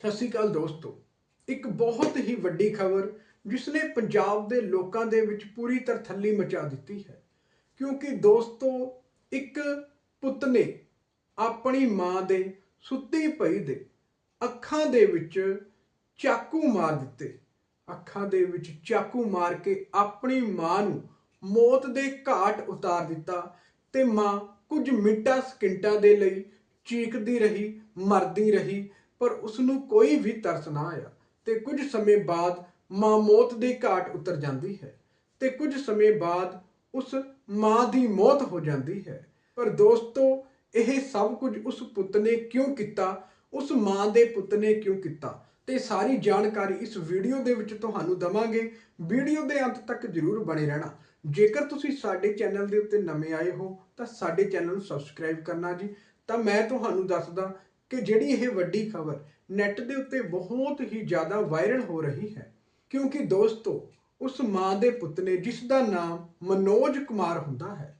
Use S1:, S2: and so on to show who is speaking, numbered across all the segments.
S1: ਸਤਿ ਸ਼੍ਰੀ ਅਕਾਲ ਦੋਸਤੋ। ਇੱਕ ਬਹੁਤ ਹੀ ਵੱਡੀ ਖਬਰ ਜਿਸ ਨੇ ਪੰਜਾਬ ਦੇ ਲੋਕਾਂ ਦੇ ਵਿੱਚ ਪੂਰੀ ਤਰਥੱਲੀ ਮਚਾ ਦਿੱਤੀ ਹੈ। ਕਿਉਂਕਿ ਦੋਸਤੋ, ਇੱਕ ਪੁੱਤ ਨੇ ਆਪਣੀ ਮਾਂ ਦੇ ਸੁੱਤੀ ਪਈ ਦੇ ਅੱਖਾਂ ਦੇ ਵਿੱਚ ਚਾਕੂ ਮਾਰ ਦਿੱਤੇ। ਅੱਖਾਂ ਦੇ ਵਿੱਚ ਚਾਕੂ ਮਾਰ ਕੇ ਆਪਣੀ ਮਾਂ ਨੂੰ ਮੌਤ ਦੇ ਘਾਟ ਉਤਾਰ ਦਿੱਤਾ ਤੇ ਮਾਂ ਕੁਝ ਮਿੰਟਾਂ ਸਕਿੰਟਾਂ ਦੇ ਲਈ ਚੀਕਦੀ ਰਹੀ, ਮਰਦੀ ਰਹੀ ਪਰ ਉਸ ਨੂੰ ਕੋਈ ਵੀ ਤਰਸ ਨਾ ਆਇਆ ਤੇ ਕੁਝ ਸਮੇਂ ਬਾਅਦ ਮਾਂ ਮੌਤ ਦੇ ਘਾਟ ਉਤਰ ਜਾਂਦੀ ਹੈ ਤੇ ਕੁਝ ਸਮੇਂ ਬਾਅਦ ਉਸ ਮਾਂ ਦੀ ਮੌਤ ਹੋ ਜਾਂਦੀ ਹੈ। ਪਰ ਦੋਸਤੋ, ਇਹ ਸਭ ਕੁਝ ਉਸ ਪੁੱਤ ਨੇ ਕਿਉਂ ਕੀਤਾ? ਉਸ ਮਾਂ ਦੇ ਪੁੱਤ ਨੇ ਕਿਉਂ ਕੀਤਾ? ਤੇ ਸਾਰੀ ਜਾਣਕਾਰੀ ਇਸ ਵੀਡੀਓ ਦੇ ਵਿੱਚ ਤੁਹਾਨੂੰ ਦਵਾਂਗੇ। ਵੀਡੀਓ ਦੇ ਅੰਤ ਤੱਕ ਜਰੂਰ ਬਣੇ ਰਹਿਣਾ। ਜੇਕਰ ਤੁਸੀਂ ਸਾਡੇ ਚੈਨਲ ਦੇ ਉੱਤੇ ਨਵੇਂ ਆਏ ਹੋ, ਤਾਂ ਸਾਡੇ ਚੈਨਲ ਨੂੰ ਸਬਸਕ੍ਰਾਈਬ ਕਰਨਾ ਜੀ। ਤਾਂ ਮੈਂ ਤੁਹਾਨੂੰ ਦੱਸਦਾ ਕਿ ਜਿਹੜੀ ਇਹ ਵੱਡੀ ਖਬਰ ਨੈੱਟ ਦੇ ਉੱਤੇ ਬਹੁਤ ਹੀ ਜ਼ਿਆਦਾ ਵਾਇਰਲ ਹੋ ਰਹੀ ਹੈ, ਕਿਉਂਕਿ ਦੋਸਤੋ, ਉਸ ਮਾਂ ਦੇ ਪੁੱਤ ਨੇ ਜਿਸ ਦਾ ਨਾਮ ਮਨੋਜ ਕੁਮਾਰ ਹੁੰਦਾ ਹੈ,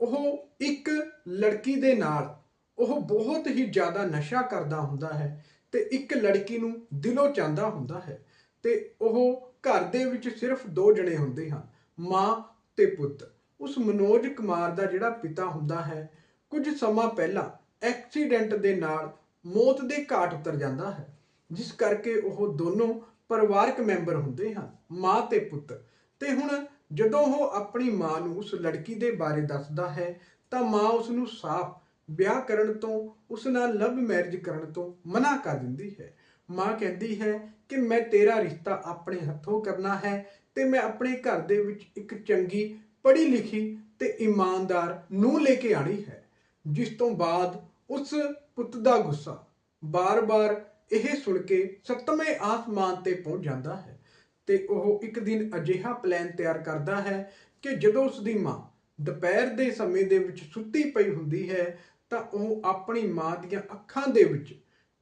S1: ਉਹ ਇੱਕ ਲੜਕੀ ਦੇ ਨਾਲ ਉਹ ਬਹੁਤ ਹੀ ਜ਼ਿਆਦਾ ਨਸ਼ਾ ਕਰਦਾ ਹੁੰਦਾ ਹੈ ਤੇ ਇੱਕ ਲੜਕੀ ਨੂੰ ਦਿਲੋਂ ਚਾਹੁੰਦਾ ਹੁੰਦਾ ਹੈ ਤੇ ਉਹ ਘਰ ਦੇ ਵਿੱਚ ਸਿਰਫ ਦੋ ਜਣੇ ਹੁੰਦੇ ਹਨ, ਮਾਂ ਤੇ ਪੁੱਤ। ਉਸ ਮਨੋਜ ਕੁਮਾਰ ਦਾ ਜਿਹੜਾ ਪਿਤਾ ਹੁੰਦਾ ਹੈ, ਕੁਝ ਸਮਾਂ ਪਹਿਲਾਂ ਐਕਸੀਡੈਂਟ ਦੇ ਨਾਲ ਮੌਤ ਦੇ ਘਾਟ ਉਤਰ ਜਾਂਦਾ ਹੈ, ਜਿਸ ਕਰਕੇ ਉਹ ਦੋਨੋਂ ਪਰਿਵਾਰਕ ਮੈਂਬਰ ਹੁੰਦੇ ਹਨ, ਮਾਂ ਤੇ ਪੁੱਤ। ਤੇ ਹੁਣ ਜਦੋਂ ਉਹ ਆਪਣੀ ਮਾਂ ਨੂੰ ਉਸ ਲੜਕੀ ਦੇ ਬਾਰੇ ਦੱਸਦਾ ਹੈ, ਤਾਂ ਮਾਂ ਉਸ ਨੂੰ ਸਾਫ਼ ਵਿਆਹ ਕਰਨ ਤੋਂ, ਉਸ ਨਾਲ ਲਵ ਮੈਰਿਜ ਕਰਨ ਤੋਂ ਮਨਾ ਕਰ ਦਿੰਦੀ ਹੈ। ਮਾਂ ਕਹਿੰਦੀ ਹੈ ਕਿ ਮੈਂ ਤੇਰਾ ਰਿਸ਼ਤਾ ਆਪਣੇ ਹੱਥੋਂ ਕਰਨਾ ਹੈ ਤੇ ਮੈਂ ਆਪਣੇ ਘਰ ਦੇ ਵਿੱਚ ਇੱਕ ਚੰਗੀ ਪੜ੍ਹੀ ਲਿਖੀ ਤੇ ਇਮਾਨਦਾਰ ਨੂੰ ਲੈ ਕੇ ਆਣੀ ਹੈ, ਜਿਸ ਤੋਂ ਬਾਅਦ ਉਸ ਪੁੱਤ ਦਾ ਗੁੱਸਾ ਬਾਰ-ਬਾਰ ਇਹ ਸੁਣ ਕੇ ਸੱਤਵੇਂ ਆਸਮਾਨ ਤੇ ਪਹੁੰਚ ਜਾਂਦਾ ਹੈ ਤੇ ਉਹ ਇੱਕ ਦਿਨ ਅਜਿਹਾ ਪਲਾਨ ਤਿਆਰ ਕਰਦਾ ਹੈ ਕਿ ਜਦੋਂ ਉਸ ਦੀ ਮਾਂ ਦੁਪਹਿਰ ਦੇ ਸਮੇਂ ਦੇ ਵਿੱਚ ਸੁੱਤੀ ਪਈ ਹੁੰਦੀ ਹੈ ਤਾਂ ਉਹ ਆਪਣੀ ਮਾਂ ਦੀਆਂ ਅੱਖਾਂ ਦੇ ਵਿੱਚ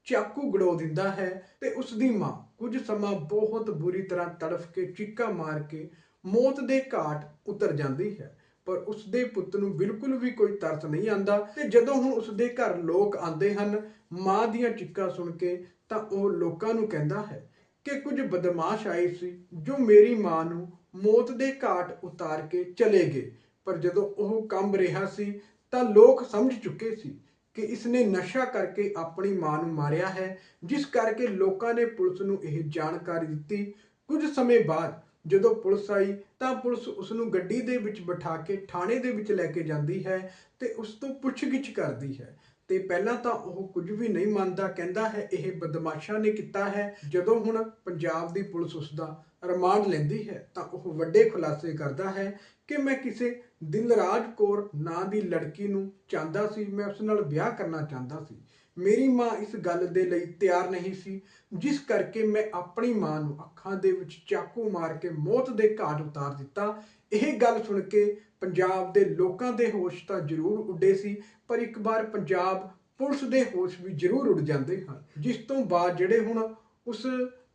S1: ਚਾਕੂ ਗੜੋ ਦਿੰਦਾ ਹੈ ਤੇ ਉਸ ਦੀ ਮਾਂ ਕੁਝ ਸਮਾਂ ਬਹੁਤ ਬੁਰੀ ਤਰ੍ਹਾਂ ਤੜਫ ਕੇ ਚੀਕਾਂ ਮਾਰ ਕੇ ਮੌਤ ਦੇ ਘਾਟ ਉਤਰ ਜਾਂਦੀ ਹੈ। ਪਰ ਉਸ ਦੇ ਪੁੱਤ ਨੂੰ ਬਿਲਕੁਲ ਵੀ ਕੋਈ ਤਰਸ ਨਹੀਂ ਆਂਦਾ ਤੇ ਜਦੋਂ ਹੁਣ ਉਸ ਦੇ ਘਰ ਲੋਕ ਆਉਂਦੇ ਹਨ ਮਾਂ ਦੀਆਂ ਚਿੱਕਾਂ ਸੁਣ ਕੇ ਤਾਂ ਉਹ ਲੋਕਾਂ ਨੂੰ ਕਹਿੰਦਾ ਹੈ ਕਿ ਕੁਝ ਬਦਮਾਸ਼ ਆਏ ਸੀ ਜੋ ਮੇਰੀ ਮਾਂ ਨੂੰ ਮੌਤ ਦੇ ਘਾਟ ਉਤਾਰ ਕੇ ਚਲੇ ਗਏ। ਪਰ ਜਦੋਂ ਉਹ ਕੰਬ ਰਿਹਾ ਸੀ ਤਾਂ ਲੋਕ ਸਮਝ ਚੁੱਕੇ ਸੀ ਕਿ ਇਸਨੇ ਨਸ਼ਾ ਕਰਕੇ ਆਪਣੀ ਮਾਂ ਨੂੰ ਮਾਰਿਆ ਹੈ, ਜਿਸ ਕਰਕੇ ਲੋਕਾਂ ਨੇ ਪੁਲਿਸ ਨੂੰ ਇਹ ਜਾਣਕਾਰੀ ਦਿੱਤੀ ਕੁਝ ਸਮੇਂ ਬਾਅਦ ਜਦੋਂ ਪੁਲਿਸ ਆਈ ਤਾਂ ਪੁਲਿਸ ਉਸ ਨੂੰ ਗੱਡੀ ਦੇ ਵਿੱਚ ਬਿਠਾ ਕੇ ਥਾਣੇ ਦੇ ਵਿੱਚ ਲੈ ਕੇ ਜਾਂਦੀ ਹੈ ਤੇ ਉਸ ਤੋਂ ਪੁੱਛਗਿੱਛ ਕਰਦੀ ਹੈ। ਤੇ ਪਹਿਲਾਂ ਤਾਂ ਉਹ ਕੁਝ ਵੀ ਨਹੀਂ ਮੰਨਦਾ, ਕਹਿੰਦਾ ਹੈ, ਇਹ ਬਦਮਾਸ਼ਾਂ ਨੇ ਕੀਤਾ ਹੈ। ਜਦੋਂ ਹੁਣ ਪੰਜਾਬ ਦੀ ਪੁਲਿਸ ਉਸ ਦਾ ਰਿਮਾਂਡ ਲੈਂਦੀ ਹੈ ਤਾਂ ਉਹ ਵੱਡੇ ਖੁਲਾਸੇ ਕਰਦਾ ਹੈ ਕਿ ਮੈਂ ਕਿਸੇ ਦਿਲਰਾਜ ਕੌਰ ਨਾਂ ਦੀ ਲੜਕੀ ਨੂੰ ਚਾਹੁੰਦਾ ਸੀ, ਮੈਂ ਉਸ ਨਾਲ ਵਿਆਹ ਕਰਨਾ ਚਾਹੁੰਦਾ ਸੀ। ਮੇਰੀ ਮਾਂ ਇਸ ਗੱਲ ਦੇ ਲਈ ਤਿਆਰ ਨਹੀਂ ਸੀ, ਜਿਸ ਕਰਕੇ ਮੈਂ ਆਪਣੀ ਮਾਂ ਨੂੰ ਅੱਖਾਂ ਦੇ ਵਿੱਚ ਚਾਕੂ ਮਾਰ ਕੇ ਮੌਤ ਦੇ ਘਾਟ ਉਤਾਰ ਦਿੱਤਾ। ਇਹ ਗੱਲ ਸੁਣ ਕੇ ਪੰਜਾਬ ਦੇ ਲੋਕਾਂ ਦੇ ਹੋਸ਼ ਤਾਂ ਜ਼ਰੂਰ ਉੱਡੇ ਸੀ, ਪਰ ਇੱਕ ਵਾਰ ਪੰਜਾਬ ਪੁਲਿਸ ਦੇ ਹੋਸ਼ ਵੀ ਜ਼ਰੂਰ ਉੱਡ ਜਾਂਦੇ ਹਨ। ਜਿਸ ਤੋਂ ਬਾਅਦ ਜਿਹੜੇ ਹੁਣ ਉਸ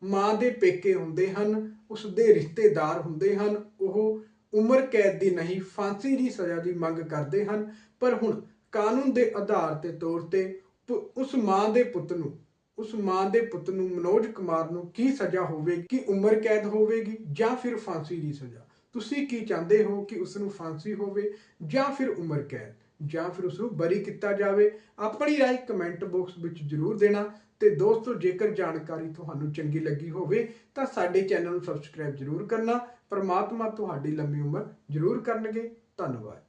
S1: ਮਾਂ ਦੇ ਪੇਕੇ ਹੁੰਦੇ ਹਨ, ਉਸ ਦੇ ਰਿਸ਼ਤੇਦਾਰ ਹੁੰਦੇ ਹਨ, ਉਹ ਉਮਰ ਕੈਦ ਦੀ ਨਹੀਂ, ਫਾਂਸੀ ਦੀ ਸਜ਼ਾ ਦੀ ਮੰਗ ਕਰਦੇ ਹਨ। ਪਰ ਹੁਣ ਕਾਨੂੰਨ ਦੇ ਆਧਾਰ ਤੇ ਤੌਰ ਤੇ ਉਸ ਮਾਂ ਦੇ ਪੁੱਤ ਨੂੰ, ਉਸ ਮਾਂ ਦੇ ਪੁੱਤ ਨੂੰ ਮਨੋਜ ਕੁਮਾਰ ਨੂੰ ਕੀ ਸਜ਼ਾ ਹੋਵੇਗੀ ਕੀ ਉਮਰ ਕੈਦ ਹੋਵੇਗੀ ਜਾਂ ਫਿਰ ਫਾਂਸੀ ਦੀ ਸਜ਼ਾ? ਤੁਸੀਂ ਕੀ ਚਾਹੁੰਦੇ ਹੋ ਕਿ ਉਸ ਨੂੰ ਫਾਂਸੀ ਹੋਵੇ ਜਾਂ ਫਿਰ ਉਮਰ ਕੈਦ? ਜਾਂ ਫਿਰ ਉਸ ਨੂੰ ਬਰੀ ਕੀਤਾ ਜਾਵੇ? ਆਪਣੀ ਰਾਏ ਕਮੈਂਟ ਬਾਕਸ ਵਿੱਚ ਜਰੂਰ ਦੇਣਾ ਤੇ ਦੋਸਤੋ, ਜੇਕਰ ਜਾਣਕਾਰੀ ਤੁਹਾਨੂੰ ਚੰਗੀ ਲੱਗੀ ਹੋਵੇ ਤਾਂ ਸਾਡੇ ਚੈਨਲ ਨੂੰ ਸਬਸਕ੍ਰਾਈਬ ਜਰੂਰ ਕਰਨਾ। ਪਰਮਾਤਮਾ ਤੁਹਾਡੀ ਲੰਮੀ ਉਮਰ ਜਰੂਰ ਕਰਨਗੇ। ਧੰਨਵਾਦ।